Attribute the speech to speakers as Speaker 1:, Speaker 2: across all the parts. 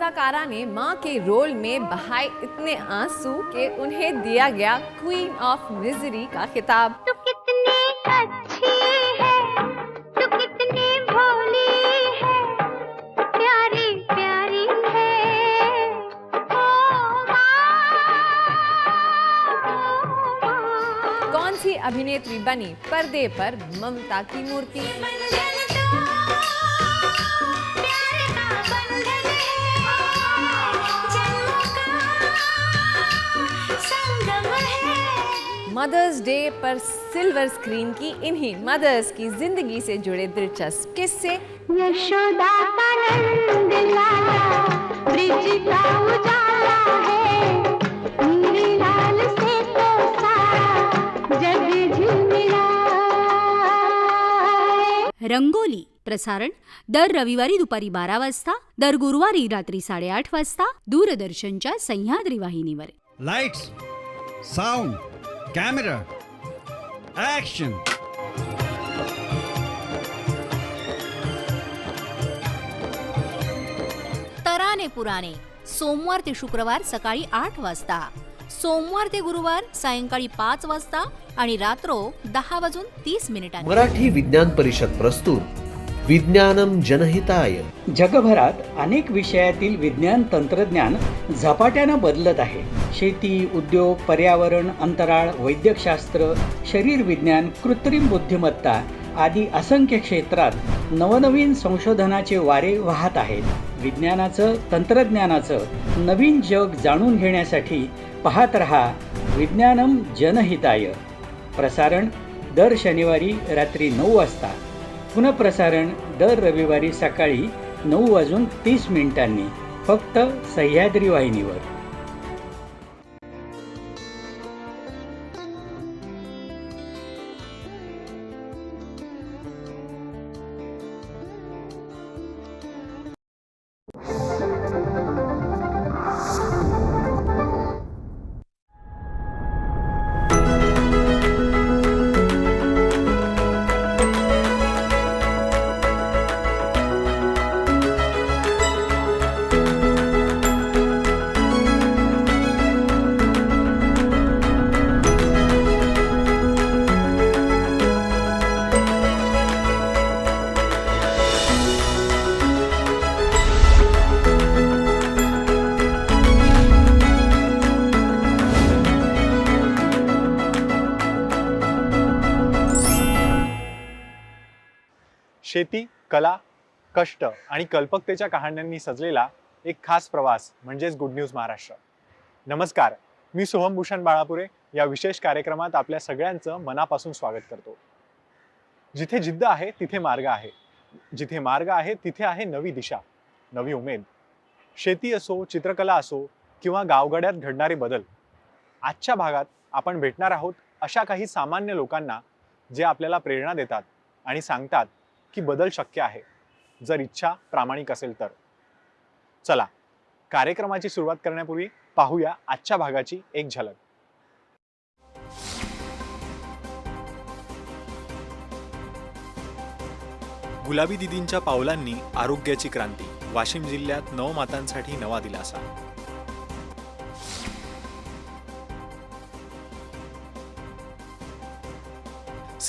Speaker 1: अदाकारा ने माँ के रोल में बहाए इतने आँसू कि उन्हें दिया गया क्वीन ऑफ़ मिजरी का खिताब।
Speaker 2: तू कितनी अच्छी है तू कितनी भोली है प्यारी प्यारी है। ओ माँ।
Speaker 1: कौन सी अभिनेत्री बनी पर्दे पर ममता की मूर्ति? मदर्स डे पर सिल्वर स्क्रीन की इन्हीं मदर्स की जिंदगी से जुड़े दिलचस्प किस्से।
Speaker 2: यशोदा का नंद लाला ब्रिज का उजाला है। नीले लाल से तो सारा जग झिलमिला
Speaker 3: रंगोली प्रसारण दर रविवारी दुपारी बारा वाजता दर गुरुवारी रात्री साडेआठ वाजता दूरदर्शनच्या सह्याद्री वाहिनीवर.
Speaker 4: Lights, sound, camera, action.
Speaker 3: तराने पुराणे. सोमवार ते शुक्रवार सकाळी आठ वाजता. सोमवार ते गुरुवार सायंकाळी पाच वाजता आणि रात्रो दहा वाजून तीस मिनिटांनी.
Speaker 5: मराठी विज्ञान परिषद प्रस्तुत. विज्ञानम जनहिताय.
Speaker 6: जगभरात अनेक विषयातील विज्ञान तंत्रज्ञान झपाट्यानं बदलत आहे. शेती उद्योग पर्यावरण अंतराळ वैद्यकशास्त्र शरीर विज्ञान कृत्रिम बुद्धिमत्ता आदी असंख्य क्षेत्रात नवनवीन संशोधनाचे वारे वाहत आहेत. विज्ञानाचं तंत्रज्ञानाचं नवीन जग जाणून घेण्यासाठी पाहत रहा विज्ञानम जनहिताय. प्रसारण दर शनिवारी रात्री नऊ वाजता. पुनप्रसारण दर रविवारी सकाळी नऊ वाजून तीस मिनिटांनी फक्त सह्याद्री वाहिनीवर.
Speaker 7: शेती कला कष्ट आणि कल्पकतेच्या कहाण्यांनी सजलेला एक खास प्रवास म्हणजेच गुड न्यूज महाराष्ट्र नमस्कार मी सोहम भूषण बाळापुरे. या विशेष कार्यक्रमात आपल्या सगळ्यांचं मनापासून स्वागत करतो. जिथे जिद्द आहे तिथे मार्ग आहे. जिथे मार्ग आहे तिथे आहे नवी दिशा नवी उमेद. शेती असो चित्रकला असो किंवा गावगड्यात घडणारे बदल आजच्या भागात आपण भेटणार आहोत अशा काही सामान्य लोकांना जे आपल्याला प्रेरणा देतात आणि सांगतात की बदल शक्य आहे. जर इच्छा प्रामाणिक असेल तर. चला कार्यक्रमाची सुरुवात करण्यापूर्वी पाहूया आजच्या भागाची एक झलक. गुलाबी दिदींच्या पावलांनी आरोग्याची क्रांती वाशिम जिल्ह्यात नवमातांसाठी नवा दिलासा.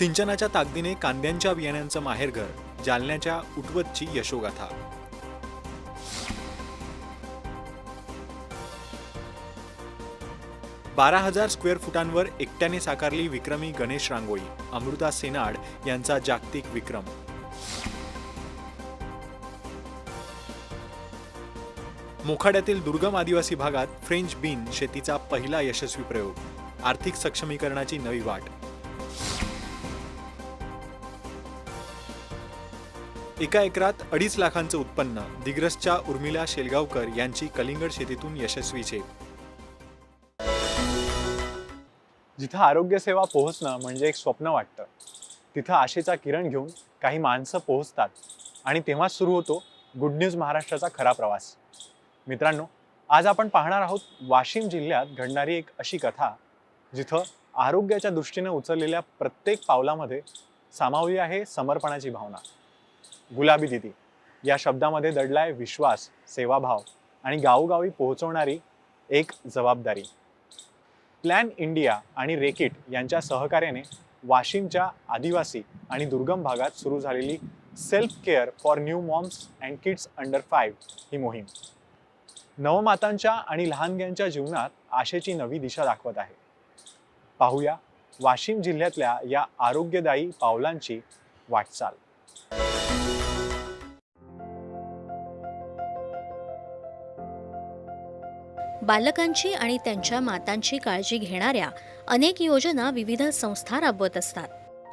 Speaker 7: सिंचनाच्या ताकदीने कांद्यांच्या बियाण्यांचं माहेरघर जालन्याच्या उटवतची यशोगाथा. बारा हजार स्क्वेअर फुटांवर एकट्याने साकारली विक्रमी गणेश रांगोळी अमृता सेनाड यांचा जागतिक विक्रम. मोखाड्यातील दुर्गम आदिवासी भागात फ्रेंच बीन शेतीचा पहिला यशस्वी प्रयोग आर्थिक सक्षमीकरणाची नवी वाट. एका एकरात अडीच लाखांचं उत्पन्न दिग्रसच्या उर्मिला शेलगावकर यांची कलिंगड शेतीतून यशस्वी झेप. जिथं आरोग्यसेवा पोहोचणं म्हणजे एक स्वप्न वाटतं तिथं आशेचा किरण घेऊन काही माणसं पोहोचतात आणि तेव्हाच सुरू होतो गुड न्यूज महाराष्ट्राचा खरा प्रवास. मित्रांनो आज आपण पाहणार आहोत वाशिम जिल्ह्यात घडणारी एक अशी कथा जिथं आरोग्याच्या दृष्टीने उचललेल्या प्रत्येक पावलामध्ये सामावली आहे समर्पणाची भावना. गुलाबी दिदी. या शब्दामध्ये दडलाय विश्वास सेवाभाव आणि गावोगावी पोहोचवणारी एक जबाबदारी. प्लॅन इंडिया आणि रेकिट यांच्या सहकार्याने वाशिमच्या आदिवासी आणि दुर्गम भागात सुरू झालेली self care for new moms and kids under five ही मोहीम. नवमातांच्या आणि लहानग्यांच्या जीवनात आशेची नवी दिशा दाखवत आहे. पाहूया वाशिम जिल्ह्यातल्या या आरोग्यदायी पावलांची वाटचाल.
Speaker 3: बालकांची आणि त्यांच्या मातांची काळजी घेणाऱ्या अनेक योजना विविध संस्था राबवत असतात.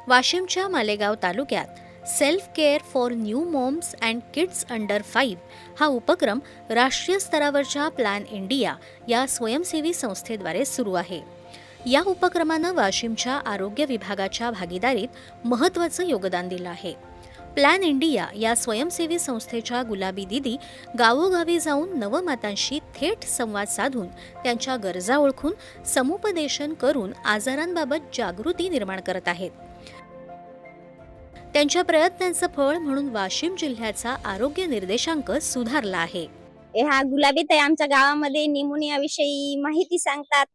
Speaker 3: वाशिमच्या मालेगाव तालुक्यात self care for new moms and kids under five हा उपक्रम राष्ट्रीय स्तरावरच्या प्लॅन इंडिया या स्वयंसेवी संस्थेद्वारे सुरू आहे. या उपक्रमानं वाशिमच्या आरोग्य विभागाच्या भागीदारीत महत्त्वाचं योगदान दिलं आहे. प्लॅन इंडिया या स्वयंसेवी संस्थेच्या गुलाबी दिदी गावोगावी जाऊन नवमातांशी थेट संवाद साधून त्यांच्या गरजा ओळखून समुपदेशन करून आजारांबाबत जागृती निर्माण करत आहेत. त्यांच्या प्रयत्नांचं फळ म्हणून वाशिम जिल्ह्याचा आरोग्य निर्देशांक सुधारला आहे.
Speaker 8: ह्या गुलाबी ताई आमच्या गावामध्ये निमोनिया विषयी माहिती सांगतात.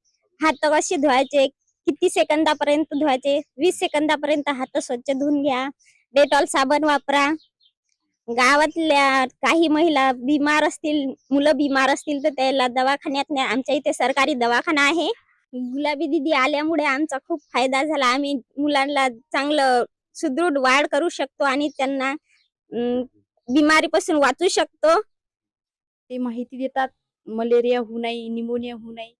Speaker 8: हात कसे धुवायचे किती सेकंदापर्यंत धुवायचे वीस सेकंदापर्यंत हात स्वच्छ धुवून घ्या. डेटॉल साबण वापरा. गावातल्या काही महिला बिमार असतील मुलं बिमार असतील तर त्याला दवाखान्यात नाही आमच्या इथे सरकारी दवाखाना आहे. गुलाबी दिदी आल्यामुळे आमचा खूप फायदा झाला. आम्ही मुलांना चांगलं सुदृढ वाढ करू शकतो आणि त्यांना बिमारीपासून वाचू शकतो.
Speaker 9: ते माहिती देतात. मलेरिया होऊ नये निमोनिया होऊ नये.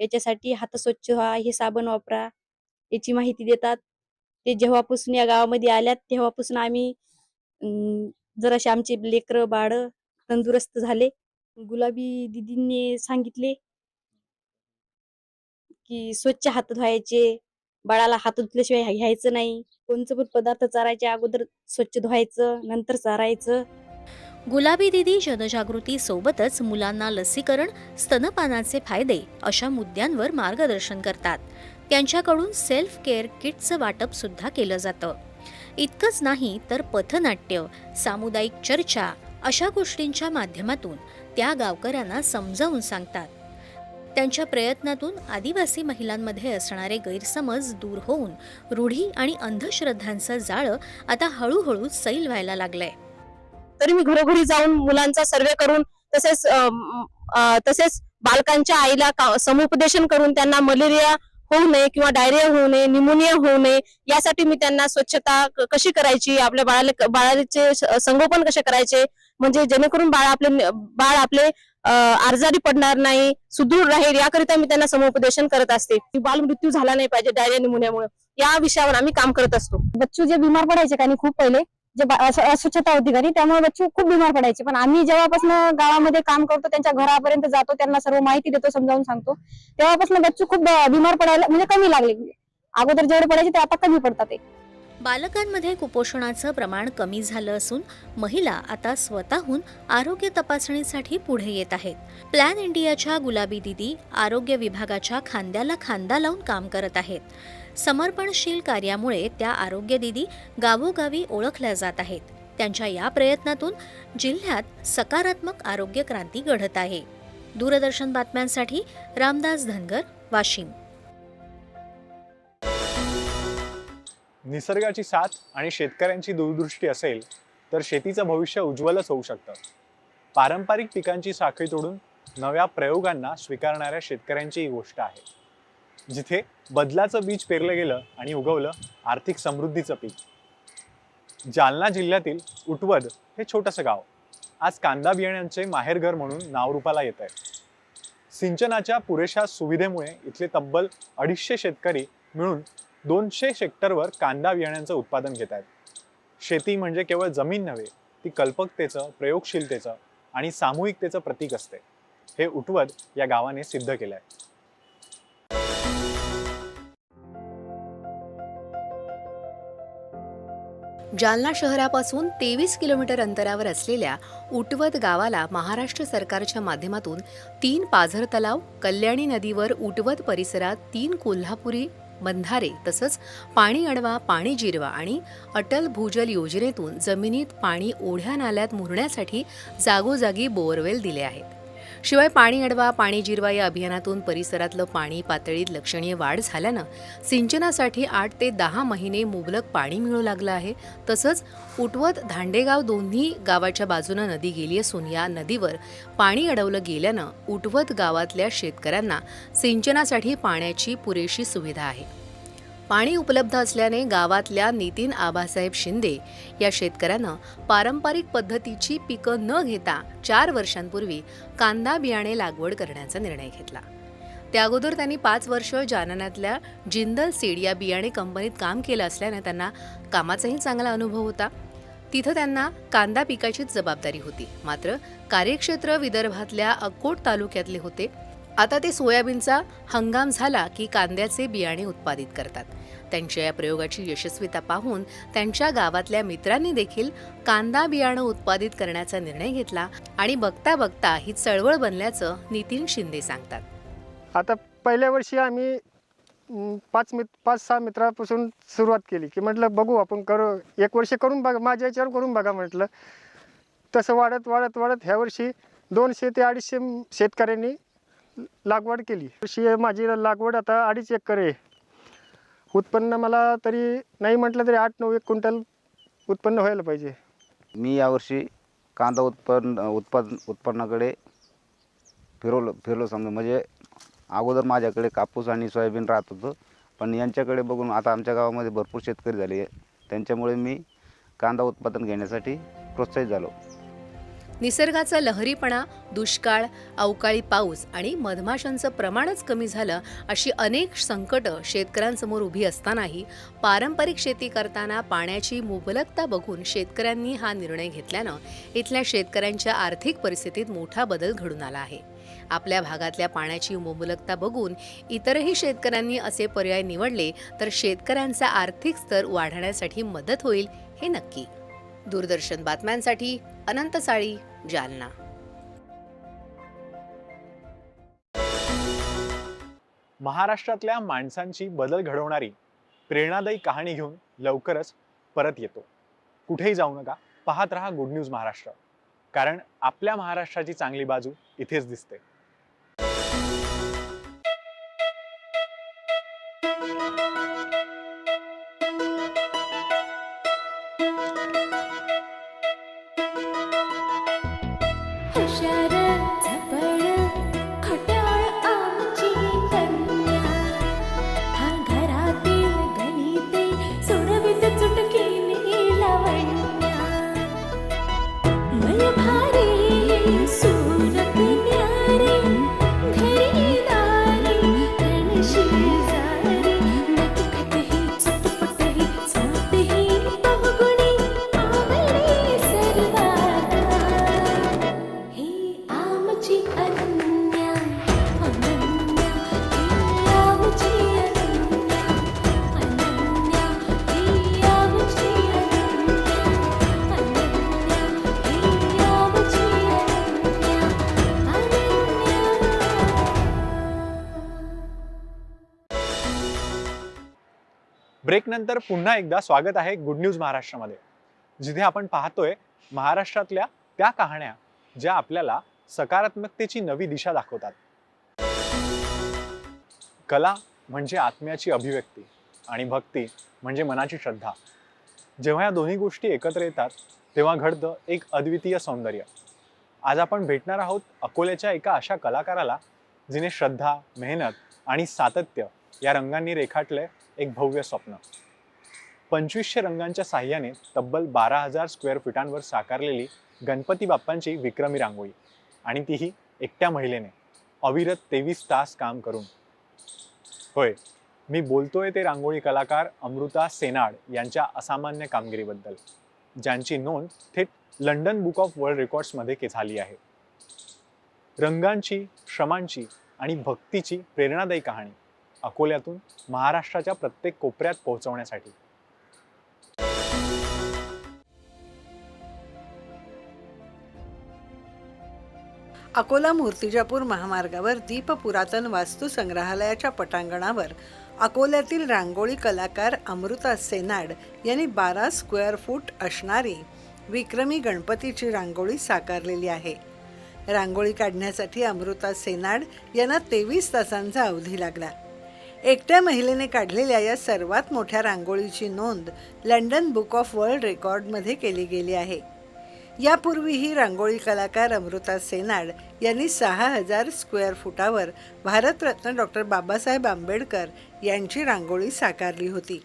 Speaker 9: याच्यासाठी हात स्वच्छ व्हा हे साबण वापरा. याची माहिती देतात. ते जेव्हापासून या गावामध्ये आल्यात तेव्हापासून आम्ही अं, जराशे आमचे लेकर बाळ तंदुरुस्त झाले. गुलाबी दिदींनी सांगितले की स्वच्छ हात धुवायचे बाळाला हात धुतल्याशिवाय घ्यायचं नाही. कोणचं पण पदार्थ चारायच्या अगोदर स्वच्छ धुवायचं नंतर चारायचं.
Speaker 3: गुलाबी दिदी जनजागृती सोबतच मुलांना लसीकरण स्तनपानाचे फायदे अशा मुद्द्यांवर मार्गदर्शन करतात. त्यांच्याकडून सेल्फ केअर किटचं वाटप सुद्धा केलं जातं. इतकंच नाही तर पथनाट्य सामुदायिक चर्चा अशा गोष्टींच्या माध्यमातून त्या गावकऱ्यांना समजावून सांगतात. त्यांच्या प्रयत्नातून आदिवासी महिलांमध्ये असणारे गैरसमज दूर होऊन रूढी आणि अंधश्रद्धांचं जाळं आता हळूहळू सैल व्हायला लागलंय.
Speaker 9: तरी मी घरोघरी जाऊन मुलांचा सर्वे करून तसेच तसेच बालकांच्या आईला का- समुपदेशन करून त्यांना मलेरिया होऊ नये किंवा डायरिया होऊ नये निमोनिया होऊ नये यासाठी मी त्यांना स्वच्छता कशी करायची आपल्या बाळाला बाळाचे संगोपन कसे करायचे म्हणजे जेणेकरून बाळ आपले बाळ आपले आजारी पडणार नाही सुदृढ राहील याकरिता मी त्यांना समुपदेशन करत असते. की बाल मृत्यू झाला नाही पाहिजे डायरिया निमोनियामुळे या विषयावर आम्ही काम करत असतो.
Speaker 8: बच्चू जे बिमार पडायचे कारण खूप पहिले? जे अस्वच्छता होती घरी त्यामुळे बच्चू खूप बिमार पडायचे. पण आम्ही जेव्हापासून गावामध्ये काम करतो त्यांच्या घरापर्यंत जातो त्यांना सर्व माहिती देतो समजावून सांगतो. तेव्हापासून बच्चू खूप बीमार बिमार पडायला म्हणजे कमी लागले. अगोदर जेवढे पडायचे ते आता कमी पडतात ते.
Speaker 3: बालकांमध्ये कुपोषणाचं प्रमाण कमी झालं असून महिला आता स्वतःहून आरोग्य तपासणीसाठी पुढे येत आहेत. प्लॅन इंडियाच्या गुलाबी दिदी आरोग्य विभागाच्या खांद्याला खांदा लावून काम करत आहेत. समर्पणशील कार्यामुळे त्या आरोग्य दिदी गावोगावी ओळखल्या जात आहेत. त्यांच्या या प्रयत्नातून जिल्ह्यात सकारात्मक आरोग्य क्रांती घडत आहे. दूरदर्शन बातम्यांसाठी रामदास धनगर वाशिम.
Speaker 7: निसर्गाची साथ आणि शेतकऱ्यांची दूरदृष्टी असेल तर शेतीचं भविष्य उज्ज्वलच होऊ शकतं. पारंपरिक पिकांची साखळी तोडून नव्या प्रयोगांना स्वीकारणाऱ्या शेतकऱ्यांची ही गोष्ट आहे. जिथे बदलाचं बीज पेरलं गेलं आणि उगवलं आर्थिक समृद्धीचं पीक. जालना जिल्ह्यातील उटवद हे छोटंसं गाव. आज कांदा बियाण्यांचे माहेरघर म्हणून नावरूपाला येत आहे. सिंचनाच्या पुरेशा सुविधेमुळे इथले तब्बल अडीचशे शेतकरी मिळून दोनशे हेक्टरवर कांदा बियाण्यांचं उत्पादन घेत आहेत. शेती म्हणजे केवळ जमीन नव्हे ती कल्पकतेचं प्रयोगशीलतेचं आणि सामूहिकतेचं प्रतीक असते. हे उटवद या गावाने सिद्ध केलं आहे
Speaker 10: जालना शहरापासून तेवीस किलोमीटर अंतरावर असलेल्या उटवत गावाला महाराष्ट्र सरकारच्या माध्यमातून तीन पाझर तलाव कल्याणी नदीवर उटवत परिसरात तीन कोल्हापुरी बंधारे तसंच पाणी अडवा पाणी जिरवा आणि अटल भूजल योजनेतून जमिनीत पाणी ओढ्या नाल्यात मुरण्यासाठी जागोजागी बोअरवेल दिले आहेत. शिवाय पाणी अडवा पाणी जिरवा या अभियानातून परिसरातलं पाणी पातळीत लक्षणीय वाढ झाल्यानं सिंचनासाठी आठ ते दहा महिने मुबलक पाणी मिळू लागलं आहे. तसंच उटवत धांडेगाव दोन्ही गावाच्या बाजूनं नदी गेली असून या नदीवर पाणी अडवलं गेल्यानं उटवत गावातल्या शेतकऱ्यांना सिंचनासाठी पाण्याची पुरेशी सुविधा आहे. पाणी उपलब्ध असल्याने गावातल्या नितीन आबासाहेब शिंदे या शेतकऱ्यानं पारंपरिक पद्धतीची पिकं न घेता चार वर्षांपूर्वी कांदा बियाणे लागवड करण्याचा निर्णय घेतला. त्या अगोदर त्यांनी पाच वर्ष जालन्यातल्या जिंदल सीड या बियाणे कंपनीत काम केलं असल्याने त्यांना कामाचाही चांगला अनुभव होता. तिथं त्यांना कांदा पिकाचीच जबाबदारी होती. मात्र कार्यक्षेत्र विदर्भातल्या अकोट तालुक्यातले होते. आता ते सोयाबीनचा हंगाम झाला की कांद्याचे बियाणे उत्पादित करतात. त्यांच्या या प्रयोगाची यशस्वीता पाहून त्यांच्या गावातल्या मित्रांनी देखील कांदा बियाणं उत्पादित करण्याचा निर्णय घेतला आणि बघता बघता ही चळवळ बनल्याचं नितीन शिंदे सांगतात.
Speaker 11: आता पहिल्या वर्षी आम्ही पाच मित पाच सहा मित्रापासून सुरुवात केली की म्हटलं बघू आपण करू एक वर्ष करून बघा माझ्या याच्यावर करून बघा म्हटलं. तसं वाढत वाढत वाढत ह्या वर्षी दोनशे ते अडीचशे शेतकऱ्यांनी लागवड केली. वर्षी माझी लागवड आता अडीच एकर आहे. उत्पन्न मला तरी नाही म्हटलं तरी आठ नऊ एक क्विंटल उत्पन्न व्हायला पाहिजे.
Speaker 12: मी यावर्षी कांदा उत्पन्न उत्पादन उत्पन्नाकडे फिरवलं फिरलो समजा. म्हणजे अगोदर माझ्याकडे कापूस आणि सोयाबीन राहत होतं. पण यांच्याकडे बघून आता आमच्या गावामध्ये भरपूर शेतकरी झाले. त्यांच्यामुळे मी कांदा उत्पादन घेण्यासाठी प्रोत्साहित झालो.
Speaker 10: निसर्गाचा लहरीपणा दुष्काळ अवकाळी पाऊस आणि मधमाशांचं प्रमाणच कमी झालं अशी अनेक संकटं शेतकऱ्यांसमोर उभी असतानाही पारंपरिक शेती करताना पाण्याची मुबलकता बघून शेतकऱ्यांनी हा निर्णय घेतल्यानं इथल्या शेतकऱ्यांच्या आर्थिक परिस्थितीत मोठा बदल घडून आला आहे. आपल्या भागातल्या पाण्याची मुबलकता बघून इतरही शेतकऱ्यांनी असे पर्याय निवडले तर शेतकऱ्यांचा आर्थिक स्तर वाढण्यासाठी मदत होईल हे नक्की. दूरदर्शन बातम्यांसाठी अनंत साळी. जालना.
Speaker 7: महाराष्ट्रातल्या माणसांची बदल घडवणारी प्रेरणादायी कहाणी घेऊन लवकरच परत येतो. कुठेही जाऊ नका पाहत रहा गुड न्यूज महाराष्ट्र. कारण आपल्या महाराष्ट्राची चांगली बाजू इथेच दिसते. ब्रेक पुन्हा एकदा स्वागत आहे गुड न्यूज महाराष्ट्रामध्ये. जिथे आपण पाहतोय महाराष्ट्रातल्या त्या कहाण्या ज्या आपल्याला सकारात्मकतेची नवी दिशा दाखवतात. कला म्हणजे आत्म्याची अभिव्यक्ती आणि भक्ती म्हणजे मनाची श्रद्धा. जेव्हा या दोन्ही गोष्टी एकत्र येतात तेव्हा घडतं एक अद्वितीय सौंदर्य. आज आपण भेटणार आहोत अकोल्याच्या एका अशा कलाकाराला जिने श्रद्धा मेहनत आणि सातत्य या रंगांनी रेखाटलंय एक भव्य स्वप्न. पंचवीसशे रंगांच्या साह्याने तब्बल बारा हजार स्क्वेअर फुटांवर साकारलेली गणपती बाप्पांची विक्रमी रांगोळी. आणि तीही एकट्या महिलेने. अविरत तेवीस तास काम करून. होय मी बोलतोय ते रांगोळी कलाकार अमृता सेनाड यांच्या असामान्य कामगिरीबद्दल ज्यांची नोंद थेट लंडन बुक ऑफ वर्ल्ड रेकॉर्ड्समध्ये झाली आहे. रंगांची श्रमांची आणि भक्तीची प्रेरणादायी कहाणी अकोल्यातून महाराष्ट्राच्या प्रत्येक कोपऱ्यात पोहोचवण्यासाठी.
Speaker 13: अकोला मूर्तिजापूर महामार्गावर दीप पुरातन वास्तू संग्रहालयाच्या पटांगणावर अकोल्यातील रांगोळी कलाकार अमृता सेनाड यांनी बारा स्क्वेअर फूट असणारी विक्रमी गणपतीची रांगोळी साकारलेली आहे. रांगोळी काढण्यासाठी अमृता सेनाड यांना तेवीस तासांचा अवधी लागला. एकट्या महिलेने काढलेल्या या सर्वात मोठ्या रांगोळीची नोंद लंडन बुक ऑफ वर्ल्ड रेकॉर्डमध्ये केली गेली आहे. यापूर्वीही रांगोळी कलाकार अमृता सेनाड यांनी सहा हजार स्क्वेअर फुटावर भारतरत्न डॉक्टर बाबासाहेब आंबेडकर यांची रांगोळी साकारली होती.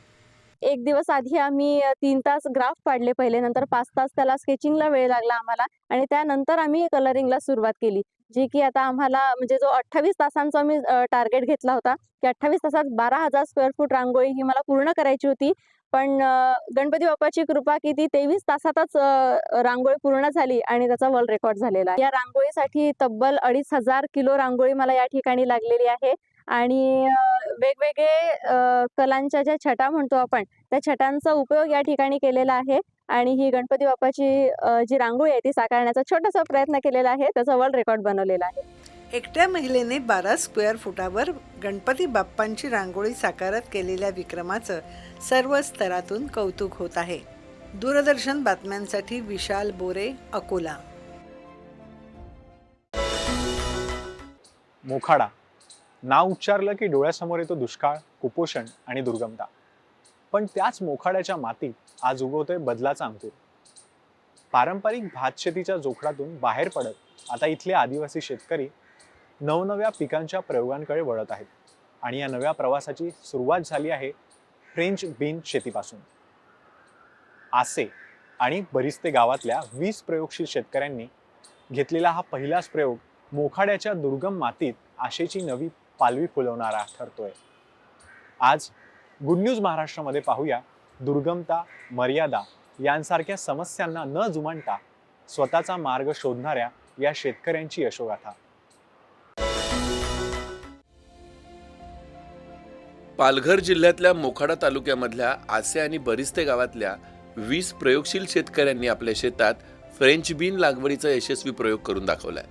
Speaker 9: एक दिवस आधी आम्ही तीन तास ग्राफ पाडले पहिले नंतर पाच तास त्याला स्केचिंगला वेळ लागला आम्हाला आणि त्यानंतर आम्ही कलरिंगला सुरुवात केली. जी की आता आम्हाला म्हणजे जो अठ्ठावीस तासांचा मी टार्गेट घेतला होता की अठ्ठावीस तासात बारा हजार स्क्वेअर फूट रांगोळी ही मला पूर्ण करायची होती. पण गणपती बाप्पाची कृपा की ती तेवीस तासातच रांगोळी पूर्ण झाली आणि त्याचा वर्ल्ड रेकॉर्ड झालेला या रांगोळीसाठी तब्बल अडीच हजार किलो रांगोळी मला या ठिकाणी लागलेली आहे आणि वेगवेगळे कलांच्या ज्या छटा म्हणतो आपण त्या छटांचा उपयोग या ठिकाणी केलेला आहे. आणि ही गणपती बाप्पाची जी रांगोळी आहे ती साकारण्याचा छोटासा प्रयत्न केलेला आहे. त्याचा वर्ल्ड रेकॉर्ड बनवलेला आहे.
Speaker 13: एकट्या महिलेने बारा स्क्वेअर फुटावर गणपती बाप्पांची रांगोळी साकारत केलेल्या विक्रमाचं सर्व स्तरातून कौतुक होत आहे. दूरदर्शन बातम्यांसाठी विशाल बोरे अकोला.
Speaker 7: मोखाडा. नाव उच्चारलं की डोळ्यासमोर येतो दुष्काळ कुपोषण आणि दुर्गमता. पण त्याच मोखाड्याच्या मातीत आज उगवतोय बदलाचा अंकुर. पारंपरिक भातशेतीच्या जोखडातून बाहेर पडत आता इथले आदिवासी शेतकरी नवनव्या पिकांच्या प्रयोगांकडे वळत आहेत आणि या नव्या प्रवासाची सुरुवात झाली आहे फ्रेंच बीन शेतीपासून. आसे आणि बरिस्ते गावातल्या वीस प्रयोगशील शेतकऱ्यांनी घेतलेला हा पहिलाच प्रयोग मोखाड्याच्या दुर्गम मातीत आशेची नवी पालवी फुलवणारा ठरतोय. आज गुड न्यूज महाराष्ट्रामध्ये पाहूया. दुर्गमता मर्यादा यांसारख्या समस्यांना न जुमानता स्वतःचा मार्ग शोधणाऱ्या या शेतकऱ्यांची यशोगाथा.
Speaker 14: पालघर जिल्ह्यातल्या मोखाडा तालुक्यामधल्या आसे आणि बरिस्ते गावातल्या वीस प्रयोगशील शेतकऱ्यांनी आपल्या शेतात फ्रेंच बीन लागवडीचा यशस्वी प्रयोग करून दाखवलाय.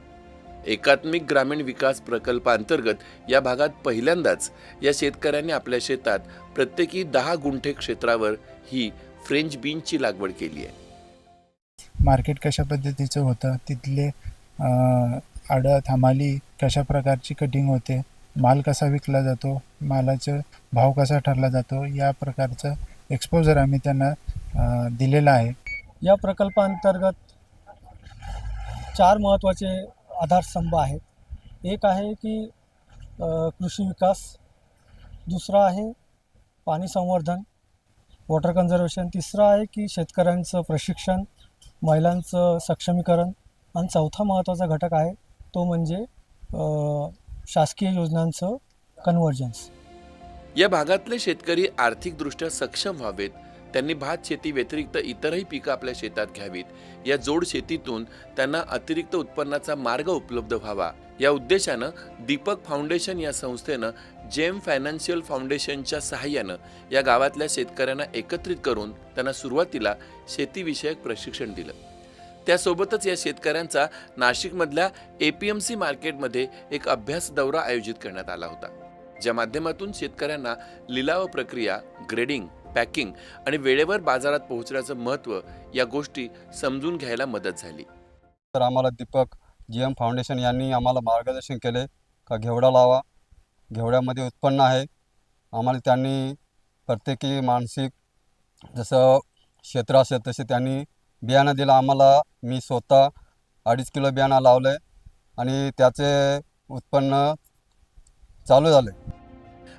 Speaker 14: एकात्मिक ग्रामीण विकास प्रकल्पाअंतर्गत या भागात पहिल्यांदाच या शेतकऱ्यांनी आपल्या शेतात प्रत्येकी दहा गुंठे क्षेत्रावर ही फ्रेंच बीनची लागवड केली आहे.
Speaker 15: मार्केट कशा पद्धतीचं होतं? तिथले अं, आडत हमाली कशा प्रकारची कटिंग होते? माल कसा विकला जातो? मालाचा भाव कसा ठरला जातो? या प्रकारचं एक्सपोजर आम्ही त्यांना दिलेलं आहे.
Speaker 11: या प्रकल्पांतर्गत चार महत्त्वाचे आधारस्तंभ आहेत एक आहे की कृषी विकास. दुसरा आहे पाणी संवर्धन वॉटर कन्झर्वेशन. तिसरं आहे की शेतकऱ्यांचं प्रशिक्षण महिलांचं सक्षमीकरण. आणि चौथा महत्त्वाचा घटक आहे तो म्हणजे शासकीय योजनांचं कन्व्हर्जन्स.
Speaker 14: या भागातले शेतकरी आर्थिकदृष्ट्या सक्षम व्हावेत त्यांनी भात शेती व्यतिरिक्त इतरही पिकं आपल्या शेतात घ्यावीत. या जोड शेतीतून त्यांना अतिरिक्त उत्पन्नाचा मार्ग उपलब्ध व्हावा. या उद्देशानं दीपक फाउंडेशन या संस्थेनं जेम फायनान्शियल फाउंडेशनच्या सहाय्यानं या गावातल्या शेतकऱ्यांना एकत्रित करून त्यांना सुरुवातीला शेतीविषयक प्रशिक्षण दिलं. त्यासोबतच या शेतकऱ्यांचा नाशिकमधल्या ए पी एम सी मार्केटमध्ये एक अभ्यास दौरा आयोजित करण्यात आला होता. ज्या माध्यमातून शेतकऱ्यांना लिलाव प्रक्रिया ग्रेडिंग पॅकिंग आणि वेळेवर बाजारात पोहोचण्याचं महत्त्व या गोष्टी समजून घ्यायला मदत झाली.
Speaker 15: तर आम्हाला दीपक जी एम फाउंडेशन यांनी आम्हाला मार्गदर्शन केले. का घेवडा लावा. घेवड्यामध्ये उत्पन्न आहे. आम्हाला त्यांनी प्रत्येकी मानसिक जसं क्षेत्र असेल तसे त्यांनी बियाणं दिलं. आम्हाला मी स्वतः अडीच किलो बियाणं लावलं आहे आणि त्याचे उत्पन्न चालू झालं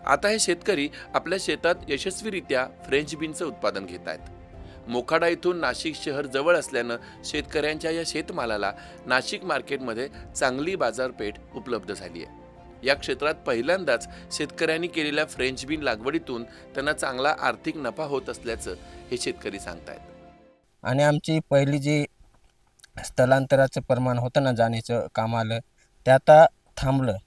Speaker 14: आता हे शेतकरी आपल्या शेतात यशस्वीरित्या फ्रेंच बीनचं उत्पादन घेत आहेत. मोखाडा इथून नाशिक शहर जवळ असल्यानं शेतकऱ्यांच्या या शेतमालाला नाशिक मार्केटमध्ये चांगली बाजारपेठ उपलब्ध झाली आहे. या क्षेत्रात पहिल्यांदाच शेतकऱ्यांनी केलेल्या फ्रेंच बीन लागवडीतून त्यांना चांगला आर्थिक नफा होत असल्याचं हे शेतकरी सांगतायत.
Speaker 15: आणि आमची पहिली जी स्थलांतराचं प्रमाण होतं ना जाण्याचं काम आलं ते आता थांबलं.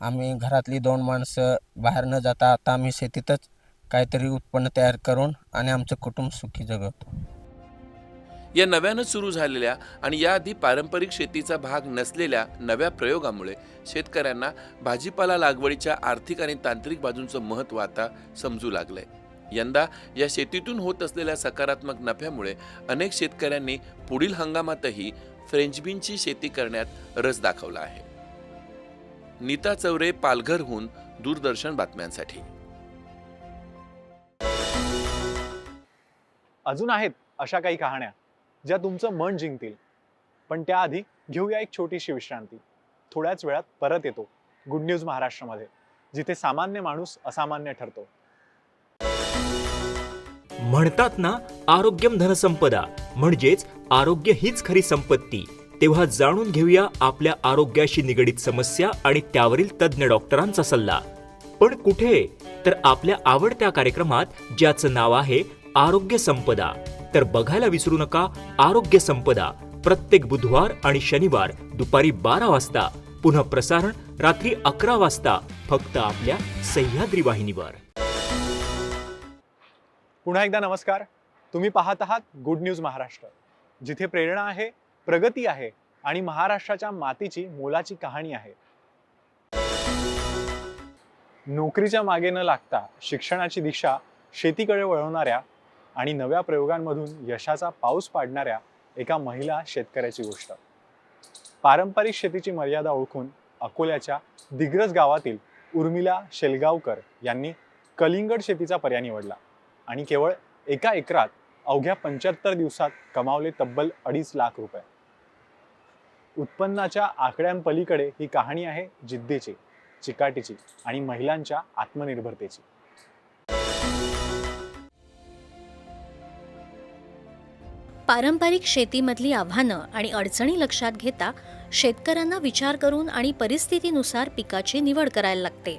Speaker 15: आम्ही घरातली दोन माणसं बाहेर न जाता आता आम्ही शेतीतच काहीतरी उत्पन्न तयार करून आणि आमचं कुटुंब सुखी जगवतो.
Speaker 14: या नव्यानं सुरू झालेल्या आणि याआधी पारंपरिक शेतीचा भाग नसलेल्या नव्या प्रयोगामुळे शेतकऱ्यांना भाजीपाला लागवडीच्या आर्थिक आणि तांत्रिक बाजूंचं महत्त्व आता समजू लागलंय. यंदा या शेतीतून होत असलेल्या सकारात्मक नफ्यामुळे अनेक शेतकऱ्यांनी पुढील हंगामातही फ्रेंच बीनची शेती करण्यात रस दाखवला आहे. नीता चौरे पालघरहून दूरदर्शन बातम्यांसाठी.
Speaker 7: अजून आहेत अशा काही कहाण्या ज्या तुमचं मन जिंकतील. पण त्याआधी घेऊया एक छोटीशी विश्रांती. थोड्याच वेळात परत येतो गुड न्यूज महाराष्ट्रामध्ये जिथे सामान्य माणूस असामान्य ठरतो.
Speaker 16: म्हणतात ना आरोग्यम धनसंपदा म्हणजेच आरोग्य हीच खरी संपत्ती. तेव्हा जाणून घेऊया आपल्या आरोग्याशी निगडीत समस्या आणि त्यावरील तज्ज्ञ डॉक्टरांचा सल्ला. पण कुठे? तर आपल्या आवडत्या कार्यक्रमात ज्याचं नाव आहे आरोग्य संपदा. तर बघायला विसरू नका आरोग्य संपदा. प्रत्येक बुधवार आणि शनिवार दुपारी बारा वाजता. पुन्हा प्रसारण रात्री अकरा वाजता फक्त आपल्या सह्याद्री वाहिनीवर.
Speaker 7: पुन्हा एकदा नमस्कार. तुम्ही पाहत आहात गुड न्यूज महाराष्ट्र. जिथे प्रेरणा आहे प्रगती आहे आणि महाराष्ट्राच्या मातीची मोलाची कहाणी आहे. नोकरीच्या मागे न लागता शिक्षणाची दिशा शेतीकडे वळवणाऱ्या आणि नव्या प्रयोगांमधून यशाचा पाऊस पाडणाऱ्या एका महिला शेतकऱ्याची गोष्ट. पारंपरिक शेतीची मर्यादा ओळखून अकोल्याच्या दिग्रज गावातील उर्मिला शेलगावकर यांनी कलिंगड शेतीचा पर्याय निवडला आणि केवळ एका एकरात अवघ्या पंच्याहत्तर दिवसात कमावले तब्बल अडीच लाख रुपये. उत्पन्नाच्या आकड्यांपलीकडे ही कहाणी आहे जिद्दीची चिकाटीची आणि महिलांच्या आत्मनिर्भरतेची.
Speaker 3: पारंपरिक शेतीमधली आव्हानं आणि अडचणी लक्षात घेता शेतकऱ्यांना विचार करून आणि परिस्थितीनुसार पिकाची निवड करायला लागते.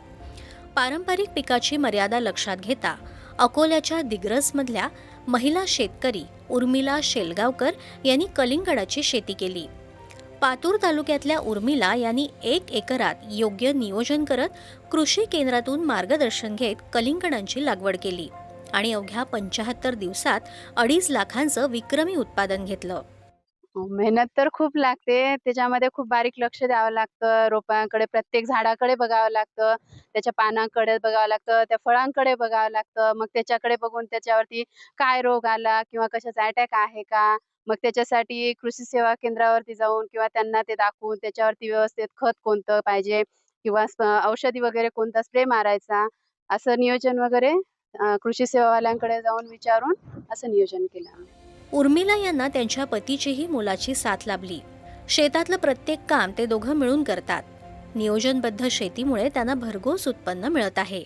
Speaker 3: पारंपरिक पिकाची मर्यादा लक्षात घेता अकोल्याच्या दिग्रसमधल्या महिला शेतकरी उर्मिला शेलगावकर यांनी कलिंगडाची शेती केली. पातूर तालुक्यातल्या उर्मिला यांनी एक एकरात योग्य नियोजन करत कृषी केंद्रातून मार्गदर्शन घेत कलिंगडांची लागवड केली आणि अवघ्या पंचाहत्तर दिवसात अडीच लाखांचं विक्रमी उत्पादन घेतलं.
Speaker 9: हो, मेहनत तर खूप लागते. त्याच्यामध्ये खूप बारीक लक्ष द्यावं लागतं. रोपांकडे प्रत्येक झाडाकडे बघावं लागतं. त्याच्या पानांकडे बघावं लागतं. त्या फळांकडे बघावं लागतं. मग त्याच्याकडे बघून त्याच्यावरती काय रोग आला किंवा कशाचा अटॅक आहे का? मग त्याच्यासाठी कृषी सेवा केंद्रावरती जाऊन किंवा त्यांना ते दाखवून त्याच्यावरती व्यवस्थित खत कोणतं पाहिजे किंवा औषधी वगैरे कोणता स्प्रे मारायचा असं नियोजन वगैरे कृषी सेवावाल्यांकडे जाऊन विचारून असं नियोजन केलं.
Speaker 3: उर्मिला यांना त्यांच्या पतीचीही मुलाची साथ लाभली. शेतातलं प्रत्येक काम ते दोघं मिळून करतात. नियोजनबद्ध शेतीमुळे त्यांना भरघोस उत्पन्न मिळत आहे.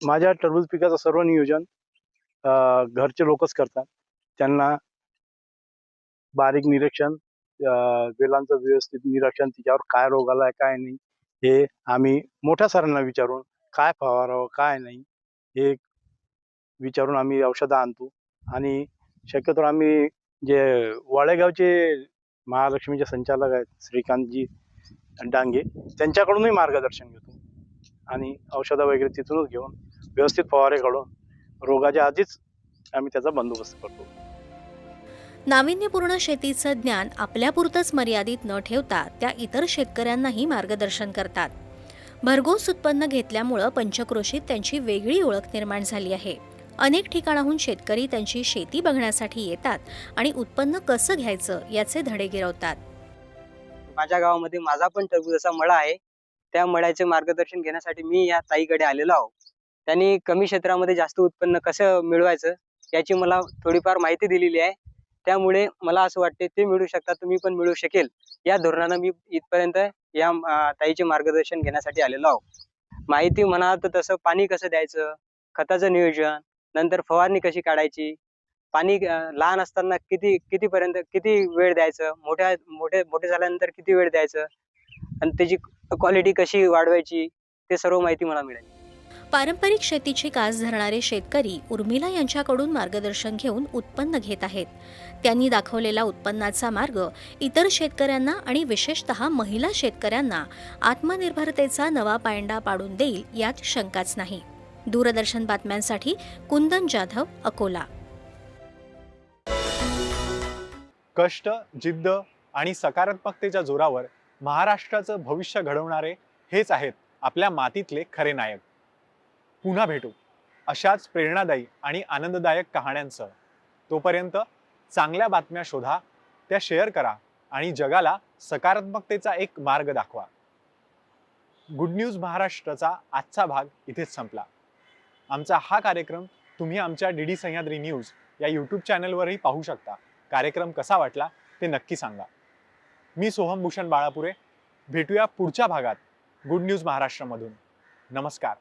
Speaker 17: माझ्या टरबूज पिकाचं सर्व नियोजन घरचे लोकच करतात. त्यांना बारीक निरीक्षण वेलांचं व्यवस्थित निरीक्षण तिच्यावर काय रोग आलाय काय नाही हे आम्ही मोठ्या सरांना विचारून काय फवारावं काय नाही हे विचारून आम्ही औषधं आणतो. आणि शक्यतो आम्ही जे वाळेगावचे महालक्ष्मीचे संचालक आहेत श्रीकांतजी डांगे त्यांच्याकडूनही मार्गदर्शन घेतो. आणि औषधं वगैरे तिथूनच घेऊन व्यवस्थित फवारे काढून रोगाच्या आधीच आम्ही त्याचा बंदोबस्त करतो.
Speaker 3: नाविन्यपूर्ण शेतीचं ज्ञान आपल्यापुरतंच मर्यादित न ठेवता त्या इतर शेतकऱ्यांनाही मार्गदर्शन करतात. भरघोस उत्पन्न घेतल्यामुळं पंचक्रोशीत त्यांची वेगळी ओळख निर्माण झाली आहे. अनेक ठिकाणाहून शेतकरी त्यांची शेती बघण्यासाठी येतात आणि उत्पन्न कसं घ्यायचं याचे धडे गिरवतात.
Speaker 18: माझ्या गावामध्ये माझा पण टरबूजाचा मळा आहे. त्या मळ्याचे मार्गदर्शन घेण्यासाठी मी या ताईकडे आलेलो आहो. त्यांनी कमी क्षेत्रामध्ये जास्त उत्पन्न कसं मिळवायचं याची मला थोडीफार माहिती दिलेली आहे. त्यामुळे मला असं वाटते ते मिळू शकतात तुम्ही पण मिळू शकेल. या धोरणानं मी इथपर्यंत या ताईचे मार्गदर्शन घेण्यासाठी आलेलो आहो. माहिती म्हणा तर तसं पाणी कसं द्यायचं? खताचं नियोजन नंतर फवारणी कशी काढायची? पाणी लहान असताना किती कितीपर्यंत किती वेळ द्यायचं? मोठ्या मोठे मोठे झाल्यानंतर किती वेळ द्यायचं? आणि त्याची क्वालिटी कशी वाढवायची? ते सर्व माहिती मला मिळेल.
Speaker 3: पारंपरिक शेतीची कास धरणारे शेतकरी उर्मिला यांच्याकडून मार्गदर्शन घेऊन उत्पन्न घेत आहेत. त्यांनी दाखवलेला उत्पन्नाचा मार्ग इतर शेतकऱ्यांना आणि विशेषतः महिला शेतकऱ्यांना आत्मनिर्भरतेचा नवा पायंडा पाडून देईल यात शंकाच नाही. दूरदर्शन बातम्यांसाठी कुंदन जाधव अकोला.
Speaker 7: कष्ट जिद्द आणि सकारात्मकतेच्या जोरावर महाराष्ट्राचं भविष्य घडवणारे हेच आहेत आपल्या मातीतले खरे नायक. पुन्हा भेटू. अशाच प्रेरणादायी आणि आनंददायक कहाण्यांसह. तोपर्यंत चांगल्या बातम्या शोधा त्या शेअर करा आणि जगाला सकारात्मकतेचा एक मार्ग दाखवा. गुड न्यूज महाराष्ट्राचा आजचा भाग इथेच संपला. आमचा हा कार्यक्रम तुम्ही आमच्या डी डी सह्याद्री न्यूज या यूट्यूब चॅनलवरही पाहू शकता. कार्यक्रम कसा वाटला ते नक्की सांगा. मी सोहम भूषण बाळापुरे. भेटूया पुढच्या भागात. गुड न्यूज महाराष्ट्रामधून. नमस्कार.